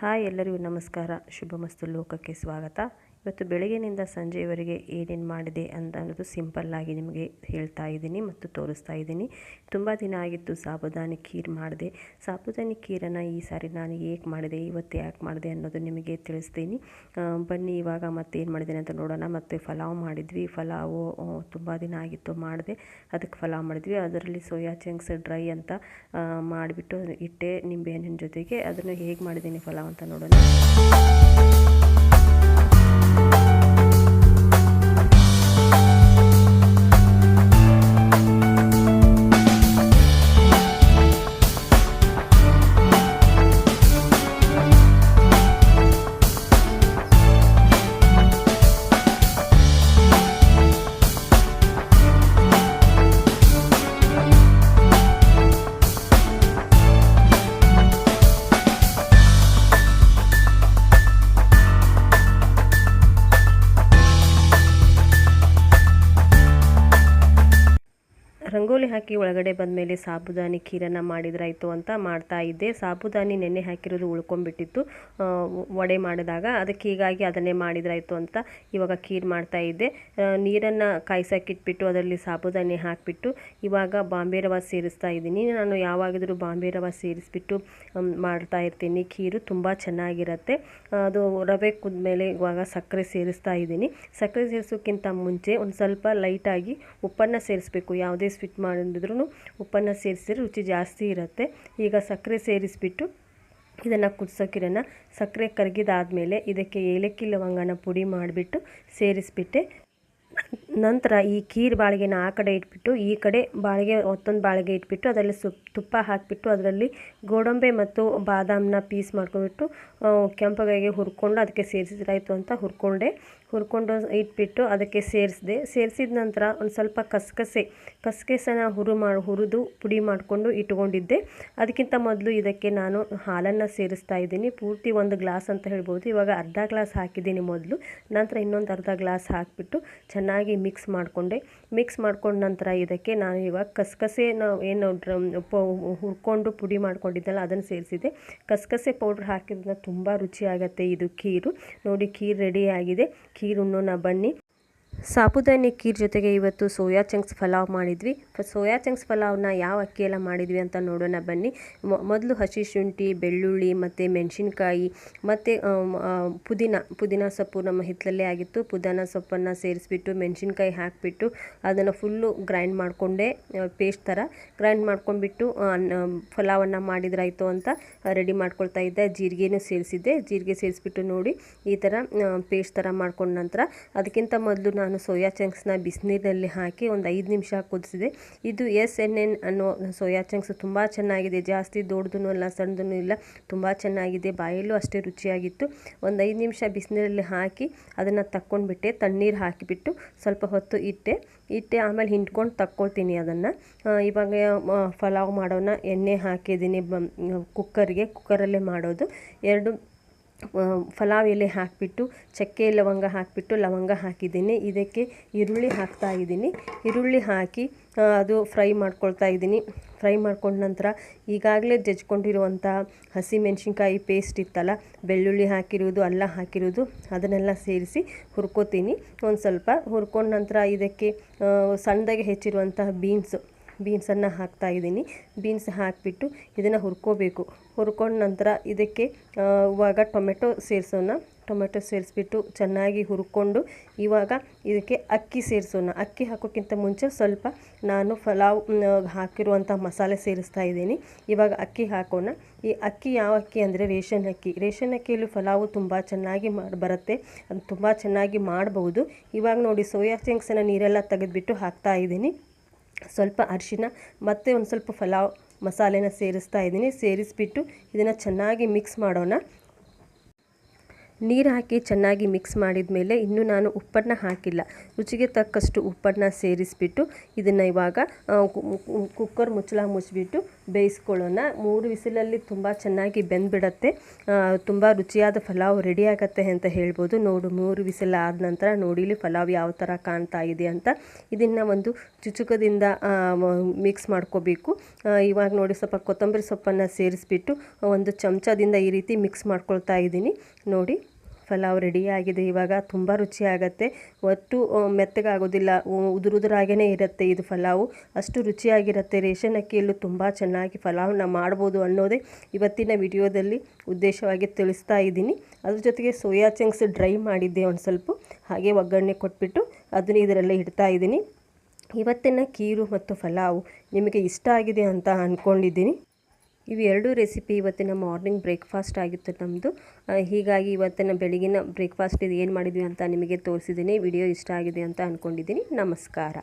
Hi ಎಲ್ಲರಿಗೂ ನಮಸ್ಕಾರ. ಶುಭಮಸ್ತು ಲೋಕಕ್ಕೆ ಸ್ವಾಗತ. ಇವತ್ತು ಬೆಳಗ್ಗಿನಿಂದ ಸಂಜೆಯವರೆಗೆ ಏನೇನು ಮಾಡಿದೆ ಅಂತ ಅನ್ನೋದು ಸಿಂಪಲ್ಲಾಗಿ ನಿಮಗೆ ಹೇಳ್ತಾ ಇದ್ದೀನಿ ಮತ್ತು ತೋರಿಸ್ತಾ ಇದ್ದೀನಿ. ತುಂಬ ದಿನ ಆಗಿತ್ತು ಸಾಬುದಾನಿ ಖೀರ್ ಮಾಡಿದೆ. ಸಾಬುದಾನಿ ಖೀರನ್ನು ಈ ಸಾರಿ ನಾನು ಹೇಗೆ ಮಾಡಿದೆ, ಇವತ್ತು ಯಾಕೆ ಮಾಡಿದೆ ಅನ್ನೋದು ನಿಮಗೆ ತಿಳಿಸ್ತೀನಿ. ಬನ್ನಿ ಇವಾಗ ಮತ್ತೆ ಏನು ಮಾಡಿದ್ದೀನಿ ಅಂತ ನೋಡೋಣ. ಮತ್ತು ಫಲಾವ್ ಮಾಡಿದ್ವಿ. ಫಲಾವು ತುಂಬ ದಿನ ಆಗಿತ್ತು ಮಾಡಿದೆ. ಅದಕ್ಕೆ ಫಲಾವ್ ಮಾಡಿದ್ವಿ. ಅದರಲ್ಲಿ ಸೋಯಾ ಚಂಕ್ಸ್ ಡ್ರೈ ಅಂತ ಮಾಡಿಬಿಟ್ಟು ಇಟ್ಟೆ ನಿಂಬೆಹಣ್ಣಿನ ಜೊತೆಗೆ. ಅದನ್ನು ಹೇಗೆ ಮಾಡಿದ್ದೀನಿ ಫಲಾವ್ ಅಂತ ನೋಡೋಣ. ರಂಗೋಲಿ ಹಾಕಿ ಒಳಗಡೆ ಬಂದಮೇಲೆ ಸಾಬುದಾನಿ ಖೀರನ್ನು ಮಾಡಿದ್ರಾಯಿತು ಅಂತ ಮಾಡ್ತಾ ಇದ್ದೆ. ಸಾಬುದಾನಿ ನೆನೆ ಹಾಕಿರೋದು ಉಳ್ಕೊಂಡ್ಬಿಟ್ಟಿತ್ತು ವಡೆ ಮಾಡಿದಾಗ ಅದಕ್ಕೆ ಹೀಗಾಗಿ ಅದನ್ನೇ ಮಾಡಿದ್ರಾಯಿತು ಅಂತ ಇವಾಗ ಖೀರ್ ಮಾಡ್ತಾ ಇದ್ದೆ. ನೀರನ್ನು ಕಾಯ್ಸಕ್ಕಿಟ್ಬಿಟ್ಟು ಅದರಲ್ಲಿ ಸಾಬುದಾನಿ ಹಾಕಿಬಿಟ್ಟು ಇವಾಗ ಬಾಂಬೆ ರವೆ ಸೇರಿಸ್ತಾ ಇದ್ದೀನಿ. ನಾನು ಯಾವಾಗಿದ್ರೂ ಬಾಂಬೆ ರವೆ ಸೇರಿಸ್ಬಿಟ್ಟು ಮಾಡ್ತಾ ಇರ್ತೀನಿ. ಖೀರು ತುಂಬ ಚೆನ್ನಾಗಿರುತ್ತೆ. ಅದು ರವೆ ಕುದ್ಮೇಲೆ ಇವಾಗ ಸಕ್ಕರೆ ಸೇರಿಸ್ತಾ ಇದ್ದೀನಿ. ಸಕ್ಕರೆ ಸೇರಿಸೋಕ್ಕಿಂತ ಮುಂಚೆ ಒಂದು ಸ್ವಲ್ಪ ಲೈಟಾಗಿ ಉಪ್ಪನ್ನು ಸೇರಿಸ್ಬೇಕು. ಯಾವುದೇ ಸ್ವೀಟ್ ಮಾಡಿದ್ರು ಉಪ್ಪನ್ನು ಸೇರಿಸಿದ್ರೆ ರುಚಿ ಜಾಸ್ತಿ ಇರುತ್ತೆ. ಈಗ ಸಕ್ಕರೆ ಸೇರಿಸ್ಬಿಟ್ಟು ಇದನ್ನು ಕುದಿಸೋಕಿರೋಣ ಸಕ್ಕರೆ ಕರಗಿದಾದಮೇಲೆ ಇದಕ್ಕೆ ಏಲಕ್ಕಿ ಲವಂಗನ ಪುಡಿ ಮಾಡಿಬಿಟ್ಟು ಸೇರಿಸ್ಬಿಟ್ಟೆ. ನಂತರ ಈ ಖೀರ್ ಬಾಳಿಗೆನ ಆ ಕಡೆ ಇಟ್ಬಿಟ್ಟು, ಈ ಕಡೆ ಬಾಳಿಗೆ ಮತ್ತೊಂದು ಬಾಳಿಗೆ ಇಟ್ಬಿಟ್ಟು, ಅದರಲ್ಲಿ ಸುಪ್ ತುಪ್ಪ ಹಾಕಿಬಿಟ್ಟು ಅದರಲ್ಲಿ ಗೋಡಂಬೆ ಮತ್ತು ಬಾದಾಮನ್ನ ಪೀಸ್ ಮಾಡ್ಕೊಂಡ್ಬಿಟ್ಟು ಕೆಂಪಗಾಗಿ ಹುರ್ಕೊಂಡು ಅದಕ್ಕೆ ಸೇರಿಸಿದ್ರಾಯ್ತು ಅಂತ ಹುರ್ಕೊಂಡೆ. ಹುರ್ಕೊಂಡು ಇಟ್ಬಿಟ್ಟು ಅದಕ್ಕೆ ಸೇರಿಸಿದೆ. ಸೇರಿಸಿದ ನಂತರ ಒಂದು ಸ್ವಲ್ಪ ಕಸಕಸೆ, ಕಸಕಸನ ಹುರು ಮಾಡಿ ಹುರಿದು ಪುಡಿ ಮಾಡಿಕೊಂಡು ಇಟ್ಕೊಂಡಿದ್ದೆ. ಅದಕ್ಕಿಂತ ಮೊದಲು ಇದಕ್ಕೆ ನಾನು ಹಾಲನ್ನು ಸೇರಿಸ್ತಾ ಇದ್ದೀನಿ. ಪೂರ್ತಿ ಒಂದು ಗ್ಲಾಸ್ ಅಂತ ಹೇಳ್ಬೋದು. ಇವಾಗ ಅರ್ಧ ಗ್ಲಾಸ್ ಹಾಕಿದ್ದೀನಿ ಮೊದಲು. ನಂತರ ಇನ್ನೊಂದು ಅರ್ಧ ಗ್ಲಾಸ್ ಹಾಕಿಬಿಟ್ಟು ಚೆನ್ನಾಗಿ ಮಿಕ್ಸ್ ಮಾಡಿಕೊಂಡೆ. ಮಿಕ್ಸ್ ಮಾಡ್ಕೊಂಡ ನಂತರ ಇದಕ್ಕೆ ನಾನು ಇವಾಗ ಕಸಕಸೆ ಏನು ಹುರ್ಕೊಂಡು ಪುಡಿ ಮಾಡ್ಕೊಂಡಿದ್ದಲ್ಲ ಅದನ್ನು ಸೇರಿಸಿದೆ. ಕಸಕಸೆ ಪೌಡ್ರ್ ಹಾಕಿದ್ರೆ ತುಂಬ ರುಚಿಯಾಗತ್ತೆ ಇದು ಖೀರು ನೋಡಿ ಖೀರ್ ರೆಡಿಯಾಗಿದೆ ಖೀರ್ ಉಣ್ಣೋಣ ಬನ್ನಿ. ಸಾಬುದಾನಿ ಖೀರ್ ಜೊತೆಗೆ ಇವತ್ತು ಸೋಯಾ ಚಂಕ್ಸ್ ಪಲಾವ್ ಮಾಡಿದ್ವಿ. ಸೋಯಾ ಚಂಕ್ಸ್ ಪಲಾವ್ನ ಯಾವ ಅಕ್ಕಿಯೆಲ್ಲ ಮಾಡಿದ್ವಿ ಅಂತ ನೋಡೋಣ ಬನ್ನಿ. ಮೊದಲು ಹಸಿ ಶುಂಠಿ, ಬೆಳ್ಳುಳ್ಳಿ ಮತ್ತು ಮೆಣಸಿನ್ಕಾಯಿ ಮತ್ತು ಪುದೀನ. ಪುದೀನ ಸೊಪ್ಪು ನಮ್ಮ ಹಿತ್ತಲಲ್ಲೇ ಆಗಿತ್ತು. ಪುದೀನ ಸೊಪ್ಪನ್ನು ಸೇರಿಸ್ಬಿಟ್ಟು ಮೆಣಸಿನ್ಕಾಯಿ ಹಾಕಿಬಿಟ್ಟು ಅದನ್ನು ಫುಲ್ಲು ಗ್ರೈಂಡ್ ಮಾಡಿಕೊಂಡೆ ಪೇಸ್ಟ್ ಥರ. ಗ್ರೈಂಡ್ ಮಾಡ್ಕೊಂಡ್ಬಿಟ್ಟು ಪಲಾವನ್ನು ಮಾಡಿದ್ರಾಯಿತು ಅಂತ ರೆಡಿ ಮಾಡ್ಕೊಳ್ತಾ ಇದ್ದೆ. ಜೀರಿಗೆನೂ ಸೇರಿಸಿದ್ದೆ. ಜೀರಿಗೆ ಸೇರಿಸ್ಬಿಟ್ಟು ನೋಡಿ ಈ ಥರ ಪೇಸ್ಟ್ ಥರ ಮಾಡ್ಕೊಂಡ ನಂತರ ಅದಕ್ಕಿಂತ ಮೊದಲು ನಾನು ಸೋಯಾ ಚಂಕ್ಸ್ನ ಬಿಸಿನೀರಲ್ಲಿ ಹಾಕಿ ಒಂದು ಐದು ನಿಮಿಷ ಕುದಿಸಿದೆ. ಇದು ಎಸ್ ಎನ್ ಎನ್ ಅನ್ನೋ ಸೋಯಾ ಚಂಕ್ಸ್ ತುಂಬ ಚೆನ್ನಾಗಿದೆ. ಜಾಸ್ತಿ ದೊಡ್ಡದೂ ಅಲ್ಲ ಸಣ್ಣದೂ ಇಲ್ಲ, ತುಂಬ ಚೆನ್ನಾಗಿದೆ. ಬಾಯಲ್ಲೂ ಅಷ್ಟೇ ರುಚಿಯಾಗಿತ್ತು. ಒಂದು ಐದು ನಿಮಿಷ ಬಿಸಿನೀರಲ್ಲಿ ಹಾಕಿ ಅದನ್ನು ತಕ್ಕೊಂಡ್ಬಿಟ್ಟೆ. ತಣ್ಣೀರು ಹಾಕಿಬಿಟ್ಟು ಸ್ವಲ್ಪ ಹೊತ್ತು ಇಟ್ಟೆ. ಇಟ್ಟೆ ಆಮೇಲೆ ಹಿಂಡ್ಕೊಂಡು ತಕ್ಕೊಳ್ತೀನಿ ಅದನ್ನು. ಇವಾಗ ಪಲಾವ್ ಮಾಡೋಣ. ಎಣ್ಣೆ ಹಾಕಿದ್ದೀನಿ. ಬ, ಕುಕ್ಕರ್ಗೆ. ಕುಕ್ಕರಲ್ಲೇ ಮಾಡೋದು. ಎರಡು ಪಲಾವ್ ಎಲೆ ಹಾಕಿಬಿಟ್ಟು, ಚಕ್ಕೆ ಲವಂಗ ಹಾಕಿಬಿಟ್ಟು ಲವಂಗ ಹಾಕಿದ್ದೀನಿ. ಇದಕ್ಕೆ ಈರುಳ್ಳಿ ಹಾಕ್ತಾ ಇದ್ದೀನಿ. ಈರುಳ್ಳಿ ಹಾಕಿ ಅದು ಫ್ರೈ ಮಾಡ್ಕೊಳ್ತಾ ಇದ್ದೀನಿ. ಫ್ರೈ ಮಾಡ್ಕೊಂಡ ನಂತರ ಈಗಾಗಲೇ ಜಜ್ಕೊಂಡಿರುವಂಥ ಹಸಿ ಮೆಣಸಿನ್ಕಾಯಿ ಪೇಸ್ಟ್ ಇತ್ತಲ್ಲ, ಬೆಳ್ಳುಳ್ಳಿ ಹಾಕಿರೋದು, ಅಲ್ಲ ಹಾಕಿರೋದು, ಅದನ್ನೆಲ್ಲ ಸೇರಿಸಿ ಹುರ್ಕೋತೀನಿ. ಒಂದು ಸ್ವಲ್ಪ ಹುರ್ಕೊಂಡ ನಂತರ ಇದಕ್ಕೆ ಸಣ್ಣದಾಗಿ ಹೆಚ್ಚಿರುವಂತಹ ಬೀನ್ಸು ಬೀನ್ಸನ್ನು ಹಾಕ್ತಾ ಇದ್ದೀನಿ. ಬೀನ್ಸ್ ಹಾಕಿಬಿಟ್ಟು ಇದನ್ನು ಹುರ್ಕೋಬೇಕು. ಹುರ್ಕೊಂಡ ನಂತರ ಇದಕ್ಕೆ ಇವಾಗ ಟೊಮೆಟೊ ಸೇರಿಸೋಣ. ಟೊಮೆಟೊ ಸೇರಿಸ್ಬಿಟ್ಟು ಚೆನ್ನಾಗಿ ಹುರ್ಕೊಂಡು ಇವಾಗ ಇದಕ್ಕೆ ಅಕ್ಕಿ ಸೇರಿಸೋಣ. ಅಕ್ಕಿ ಹಾಕೋಕ್ಕಿಂತ ಮುಂಚೆ ಸ್ವಲ್ಪ ನಾನು ಫಲಾವ್ ಹಾಕಿರುವಂಥ ಮಸಾಲೆ ಸೇರಿಸ್ತಾ ಇದ್ದೀನಿ. ಇವಾಗ ಅಕ್ಕಿ ಹಾಕೋಣ. ಈ ಅಕ್ಕಿ ಯಾವ ಅಕ್ಕಿ ಅಂದರೆ ರೇಷನ್ ಅಕ್ಕಿ. ರೇಷನ್ ಅಕ್ಕಿಯಲ್ಲಿ ಫಲಾವು ತುಂಬ ಚೆನ್ನಾಗಿ ಮಾಡಿ, ಬರುತ್ತೆ. ಅದು ತುಂಬ ಚೆನ್ನಾಗಿ ಮಾಡಬಹುದು ಇವಾಗ ನೋಡಿ, ಸೋಯಾ ಚಂಕ್ಸನ್ನು ನೀರೆಲ್ಲ ತೆಗೆದುಬಿಟ್ಟು ಹಾಕ್ತಾ ಇದ್ದೀನಿ. ಸ್ವಲ್ಪ ಅರಿಶಿನ, ಮತ್ತು ಒಂದು ಸ್ವಲ್ಪ ಫಲಾವ್ ಮಸಾಲೆನ ಸೇರಿಸ್ತಾ ಇದ್ದೀನಿ. ಸೇರಿಸ್ಬಿಟ್ಟು ಇದನ್ನು ಚೆನ್ನಾಗಿ ಮಿಕ್ಸ್ ಮಾಡೋಣ. ನೀರು ಹಾಕಿ ಚೆನ್ನಾಗಿ ಮಿಕ್ಸ್ ಮಾಡಿದ ಮೇಲೆ ಇನ್ನೂ ನಾನು ಉಪ್ಪನ್ನು ಹಾಕಿಲ್ಲ. ರುಚಿಗೆ ತಕ್ಕಷ್ಟು ಉಪ್ಪನ್ನು ಸೇರಿಸ್ಬಿಟ್ಟು ಇದನ್ನು ಇವಾಗ ಕುಕ್ಕರ್ ಮುಚ್ಚಳ ಮುಚ್ಚಿಬಿಟ್ಟು ಬೇಯಿಸ್ಕೊಳ್ಳೋಣ. ಮೂರು ವಿಸಿಲಲ್ಲಿ ತುಂಬ ಚೆನ್ನಾಗಿ ಬೆಂದ್ಬಿಡತ್ತೆ. ತುಂಬ ರುಚಿಯಾದ ಪಲಾವ್ ರೆಡಿ ಆಗತ್ತೆ ಅಂತ ಹೇಳ್ಬೋದು. ನೋಡು, ಮೂರು ವಿಸಿಲ್ ಆದ ನಂತರ ನೋಡಿ ಇಲ್ಲಿ ಪಲಾವ್ ಯಾವ ಥರ ಕಾಣ್ತಾ ಇದೆ ಅಂತ. ಇದನ್ನು ಒಂದು ಚುಚುಕದಿಂದ ಮಿಕ್ಸ್ ಮಾಡ್ಕೋಬೇಕು. ಇವಾಗ ನೋಡಿ ಸ್ವಲ್ಪ ಕೊತ್ತಂಬರಿ ಸೊಪ್ಪನ್ನು ಸೇರಿಸ್ಬಿಟ್ಟು ಒಂದು ಚಮಚದಿಂದ ಈ ರೀತಿ ಮಿಕ್ಸ್ ಮಾಡ್ಕೊಳ್ತಾ ಇದ್ದೀನಿ. ನೋಡಿ. ಪಲಾವ್ ರೆಡಿ ಆಗಿದೆ. ಇವಾಗ ತುಂಬ ರುಚಿಯಾಗತ್ತೆ ಒಟ್ಟು ಮೆತ್ತಗಾಗೋದಿಲ್ಲ. ಉದುರು ಉದುರುದುರಾಗೇ ಇರುತ್ತೆ ಇದು ಪಲಾವು. ಅಷ್ಟು ರುಚಿಯಾಗಿರುತ್ತೆ. ರೇಷನ್ ಅಕ್ಕಿಯಲ್ಲೂ ತುಂಬ ಚೆನ್ನಾಗಿ ಪಲಾವ್ನ ಮಾಡ್ಬೋದು ಅನ್ನೋದೇ ಇವತ್ತಿನ ವಿಡಿಯೋದಲ್ಲಿ ಉದ್ದೇಶವಾಗಿ ತಿಳಿಸ್ತಾ ಇದ್ದೀನಿ. ಅದ್ರ ಜೊತೆಗೆ ಸೋಯಾ ಚಂಕ್ಸ್ ಡ್ರೈ ಮಾಡಿದ್ದೆ ಒಂದು ಸ್ವಲ್ಪ. ಹಾಗೆ ಒಗ್ಗರಣೆ ಕೊಟ್ಬಿಟ್ಟು ಅದನ್ನ ಇದರಲ್ಲೇ ಇಡ್ತಾ ಇದ್ದೀನಿ. ಇವತ್ತಿನ ಕೀರು ಮತ್ತು ಪಲಾವು ನಿಮಗೆ ಇಷ್ಟ ಆಗಿದೆ ಅಂತ ಅಂದ್ಕೊಂಡಿದ್ದೀನಿ ಇವು ಎರಡೂ ರೆಸಿಪಿ ಇವತ್ತಿನ ಮಾರ್ನಿಂಗ್ ಬ್ರೇಕ್ಫಾಸ್ಟ್ ಆಗಿತ್ತು ನಮ್ಮದು ಹೀಗಾಗಿ ಇವತ್ತಿನ ಬೆಳಗಿನ ಬ್ರೇಕ್ಫಾಸ್ಟ್ ಇದು ಏನು ಮಾಡಿದ್ವಿ ಅಂತ ನಿಮಗೆ ತೋರಿಸಿದ್ದೀನಿ ವಿಡಿಯೋ ಇಷ್ಟ ಆಗಿದೆ ಅಂತ ಅಂದ್ಕೊಂಡಿದ್ದೀನಿ ನಮಸ್ಕಾರ.